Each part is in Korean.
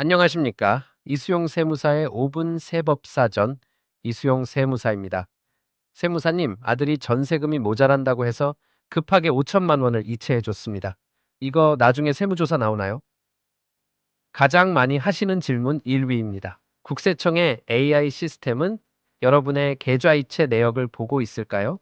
안녕하십니까. 이수용 세무사의 5분 세법사전 이수용 세무사입니다. 세무사님, 아들이 전세금이 모자란다고 해서 급하게 5천만 원을 이체해 줬습니다. 이거 나중에 세무조사 나오나요? 가장 많이 하시는 질문 1위입니다. 국세청의 AI 시스템은 여러분의 계좌 이체 내역을 보고 있을까요?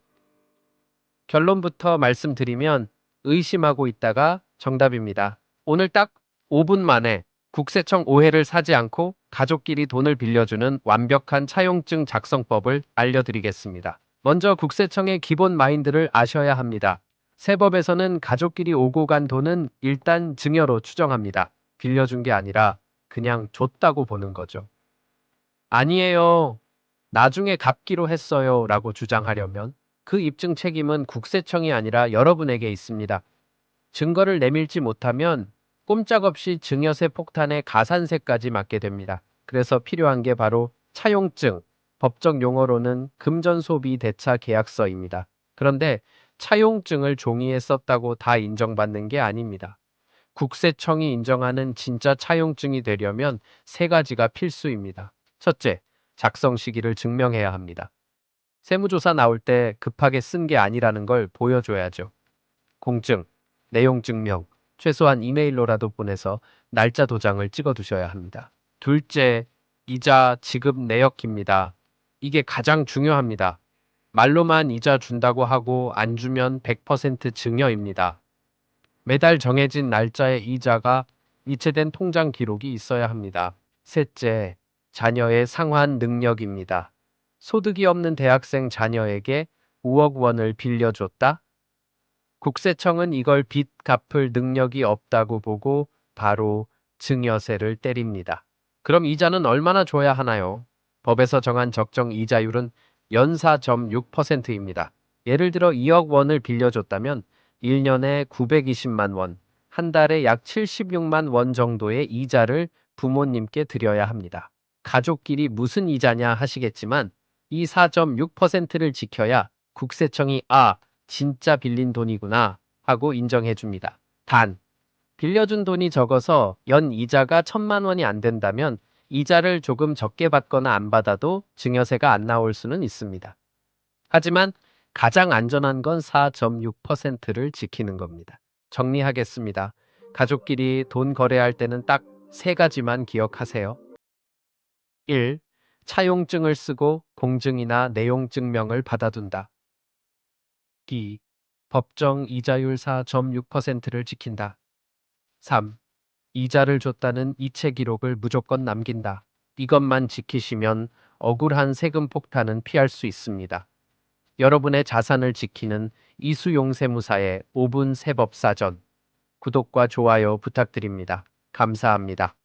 결론부터 말씀드리면 의심하고 있다가 정답입니다. 오늘 딱 5분 만에 국세청 오해를 사지 않고 가족끼리 돈을 빌려주는 완벽한 차용증 작성법을 알려드리겠습니다. 먼저 국세청의 기본 마인드를 아셔야 합니다. 세법에서는 가족끼리 오고 간 돈은 일단 증여로 추정합니다. 빌려준 게 아니라 그냥 줬다고 보는 거죠. 아니에요. 나중에 갚기로 했어요. 라고 주장하려면 그 입증 책임은 국세청이 아니라 여러분에게 있습니다. 증거를 내밀지 못하면 꼼짝없이 증여세 폭탄에 가산세까지 맞게 됩니다. 그래서 필요한 게 바로 차용증, 법적 용어로는 금전소비 대차 계약서입니다. 그런데 차용증을 종이에 썼다고 다 인정받는 게 아닙니다. 국세청이 인정하는 진짜 차용증이 되려면 세 가지가 필수입니다. 첫째, 작성 시기를 증명해야 합니다. 세무조사 나올 때 급하게 쓴 게 아니라는 걸 보여줘야죠. 공증, 내용 증명, 최소한 이메일로라도 보내서 날짜 도장을 찍어 두셔야 합니다. 둘째, 이자 지급 내역입니다. 이게 가장 중요합니다. 말로만 이자 준다고 하고 안 주면 100% 증여입니다. 매달 정해진 날짜에 이자가 이체된 통장 기록이 있어야 합니다. 셋째, 자녀의 상환 능력입니다. 소득이 없는 대학생 자녀에게 5억 원을 빌려줬다? 국세청은 이걸 빚 갚을 능력이 없다고 보고 바로 증여세를 때립니다. 그럼 이자는 얼마나 줘야 하나요? 법에서 정한 적정 이자율은 연사 점 6%입니다. 예를 들어 2억 원을 빌려줬다면 1년에 920만 원, 한 달에 약 76만 원 정도의 이자를 부모님께 드려야 합니다. 가족끼리 무슨 이자냐 하시겠지만 이 4.6%를 지켜야 국세청이 아, 진짜 빌린 돈이구나 하고 인정해 줍니다. 단, 빌려준 돈이 적어서 연 이자가 천만 원이 안 된다면 이자를 조금 적게 받거나 안 받아도 증여세가 안 나올 수는 있습니다. 하지만 가장 안전한 건 4.6%를 지키는 겁니다. 정리하겠습니다. 가족끼리 돈 거래할 때는 딱 세 가지만 기억하세요. 1. 차용증을 쓰고 공증이나 내용 증명을 받아둔다. 2. 법정 이자율 4.6%를 지킨다. 3. 이자를 줬다는 이체 기록을 무조건 남긴다. 이것만 지키시면 억울한 세금 폭탄은 피할 수 있습니다. 여러분의 자산을 지키는 이수용 세무사의 5분 세법사전. 구독과 좋아요 부탁드립니다. 감사합니다.